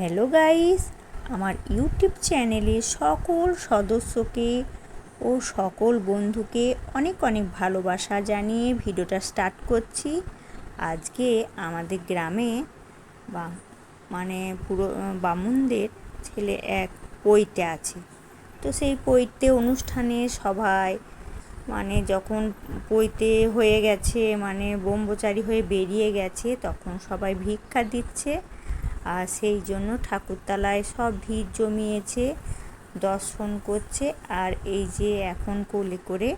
Hello guys, আমার YouTube চ্যানেলে সকল সদস্যকে ও সকল বন্ধুকে অনেক অনেক ভালোবাসা জানিয়ে ভিডিওটা স্টার্ট করছি। আজকে আমাদের গ্রামে বা মানে পুরো, বামুনদের ছেলে এক পৈতে আছে। তো সেই পৈতে অনুষ্ঠানে সবাই মানে যখন পৈতে হয়ে গেছে মানে ব্রহ্মচারী হয়ে বেরিয়ে গেছে, তখন সবাই ভিক্ষা দিচ্ছে। আর সেই জন্য ঠাকুরতলায় সব ভিড় জমিয়েছে, দর্শন করছে আর এই যে এখন কোলে করে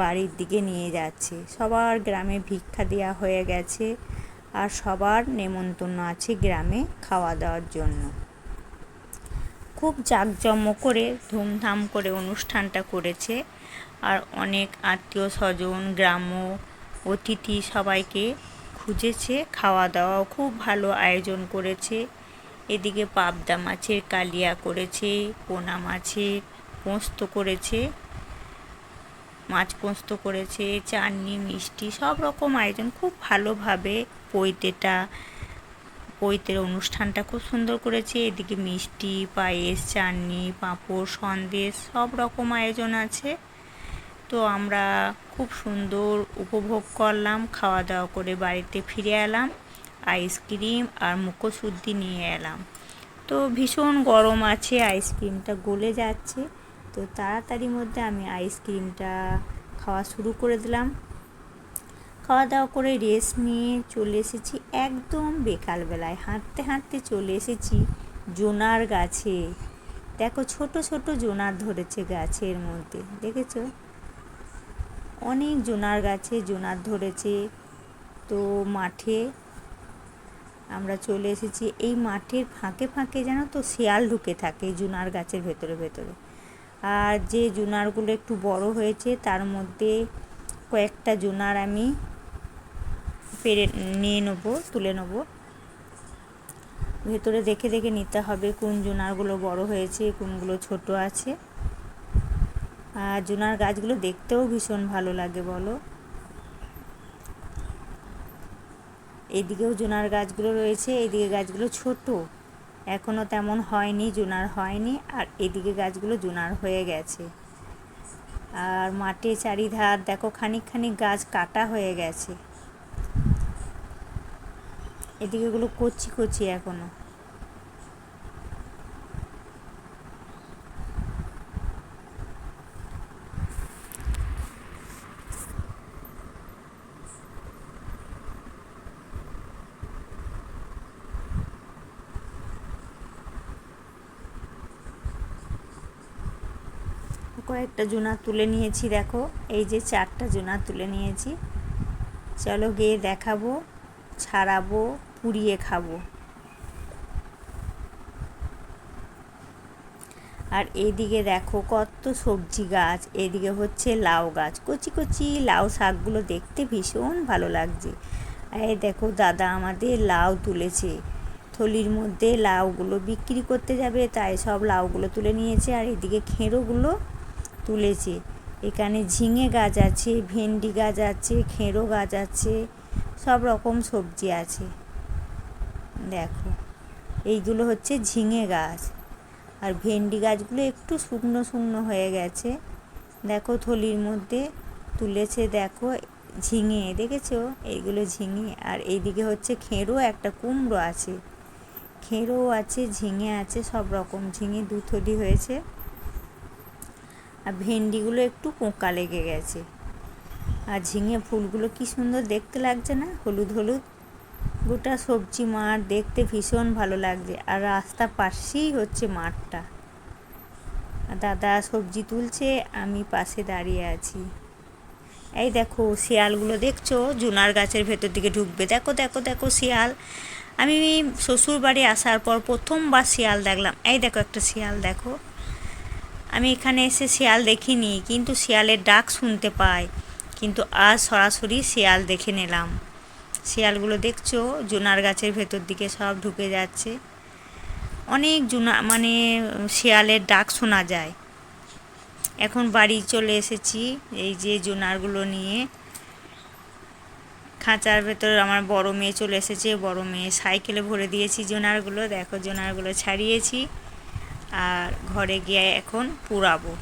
বাড়ির দিকে নিয়ে যাচ্ছে। সবার গ্রামে ভিক্ষা দেওয়া হয়ে গেছে আর সবার নেমন্তন্ন আছে গ্রামে খাওয়া দাওয়ার জন্য। খুব জাঁকজমক করে ধুমধাম করে অনুষ্ঠানটা করেছে আর অনেক আত্মীয় স্বজন, গ্রাম্য অতিথি সবাইকে খুঁজেছে খাওয়া দাওয়াও খুব ভালো আয়োজন করেছে। এদিকে পাবদা মাছের কালিয়া করেছে, পোনা মাছের পোস্ত করেছে, মাছ পোস্ত করেছে, চাটনি, মিষ্টি, সব রকম আয়োজন খুব ভালোভাবে পৈতেটা, পৈতের অনুষ্ঠানটা খুব সুন্দর করেছে। এদিকে মিষ্টি, পায়েস, চাটনি, পাঁপড়, সন্দেশ, সব রকম আয়োজন আছে। তো আমরা খুব সুন্দর উপভোগ করলাম খাওয়া দাওয়া করে বাড়িতে ফিরে এলাম, আইসক্রিম আর মুখোশুদ্ধি নিয়ে এলাম। তো ভীষণ গরম আছে, আইসক্রিমটা গলে যাচ্ছে। তো তাড়াতাড়ি মধ্যে আমি আইসক্রিমটা খাওয়া শুরু করে দিলাম। খাওয়া দাওয়া করে রেস্ট নিয়ে চলে এসেছি একদম বেকালবেলায়। হাঁটতে হাঁটতে চলে এসেছি জোনার গাছে। দেখো ছোট ছোট জোনার ধরেছে গাছের মধ্যে, দেখেছ? অনেক জোনার গাছে জোনার ধরেছে। তো মাঠে আমরা চলে এসেছি। এই মাঠের ফাঁকে ফাঁকে যেন তো শেয়াল ঢুকে থাকে জুনার গাছের ভেতরে ভেতরে। আর যে জুনারগুলো একটু বড় হয়েছে, তার মধ্যে কয়েকটা জুনার আমি পেরে নিয়ে নেব, তুলে নেব। ভেতরে দেখে দেখে নিতে হবে কোন জুনারগুলো বড় হয়েছে, কোনগুলো ছোট আছে। আর জুনার গাছগুলো দেখতেও ভীষণ ভালো লাগে, বলো। এইদিকেও জুনার গাছগুলো রয়েছে এইদিকে গাছগুলো ছোট। এখনও তেমন হয়নি, জুনার হয়নি, আর এদিকে গাছগুলো জুনার হয়ে গেছে। আর মাঠে চারিধার দেখো খানিক খানিক গাছ কাটা হয়ে গেছে। এদিকেগুলো কচি কচি এখনও কয়েকটা জোনা তুলে নিয়েছি, দেখো। এই যে চারটা জোনা তুলে নিয়েছি। চলো গিয়ে দেখাবো, ছাড়াবো, পুড়িয়ে খাব। আর এইদিকে দেখো কত সবজি গাছ, এদিকে হচ্ছে লাউ গাছ। কচি কচি লাউ শাকগুলো দেখতে ভীষণ ভালো লাগছে। এই দেখো দাদা আমাদের লাউ তুলেছে। থলির মধ্যে লাউগুলো বিক্রি করতে যাবে, তাই সব লাউগুলো তুলে নিয়েছে। আর এদিকে খেঁড়োগুলো তুলেছে। এখানে ঝিঙে গাছ আছে, ভেন্ডি গাছ আছে, খেঁড়ো গাছ আছে, সব রকম সবজি আছে। দেখো, এইগুলো হচ্ছে ঝিঙে গাছ। আর ভেন্ডি গাছগুলো একটু শুকনো শুকনো হয়ে গেছে। দেখো, থলির মধ্যে তুলেছে দেখো ঝিঙে, দেখেছ? এইগুলো ঝিঙে। আর এইদিকে হচ্ছে খেঁড়ো, একটা কুমড়ো আছে। খেঁড়ো আছে, ঝিঙে আছে, সব রকম ঝিঙে দু থলি হয়েছে। আর ভেন্ডিগুলো একটু পোকা লেগে গেছে। আর ঝিঙে ফুলগুলো কি সুন্দর দেখতে লাগছে না? হলুদ হলুদ। গোটা সবজি মাঠ দেখতে ভীষণ ভালো লাগছে। আর রাস্তা পাশেই হচ্ছে মাঠটা। দাদা সবজি তুলছে, আমি পাশে দাঁড়িয়ে আছি। এই দেখো, শিয়ালগুলো দেখছ? জুনার গাছের ভেতর দিকে ঢুকবে। দেখো দেখো দেখো শিয়াল। আমি শ্বশুর বাড়ি আসার পর প্রথমবার শিয়াল দেখলাম। এই দেখো একটা শিয়াল, দেখো। আমি এখানে এসে শিয়াল দেখিনি, কিন্তু শিয়ালের ডাক শুনতে পাই। কিন্তু আজ সরাসরি শিয়াল দেখে নিলাম। শিয়ালগুলো দেখছ? জোনার গাছের ভেতর দিকে সব ঢুকে যাচ্ছে। অনেক জোনা মানে শিয়ালের ডাক শোনা যায়। এখন বাড়ি চলে এসেছি, এই যে জোনারগুলো নিয়ে। খাঁচার ভেতর আমার বড় মেয়ে চলে এসেছে, বড় মেয়ে সাইকেলে ভরে দিয়েছি জোনারগুলো। দেখো, জোনারগুলো ছাড়িয়েছি। আর ঘরে গিয়ে এখন পুরাবো।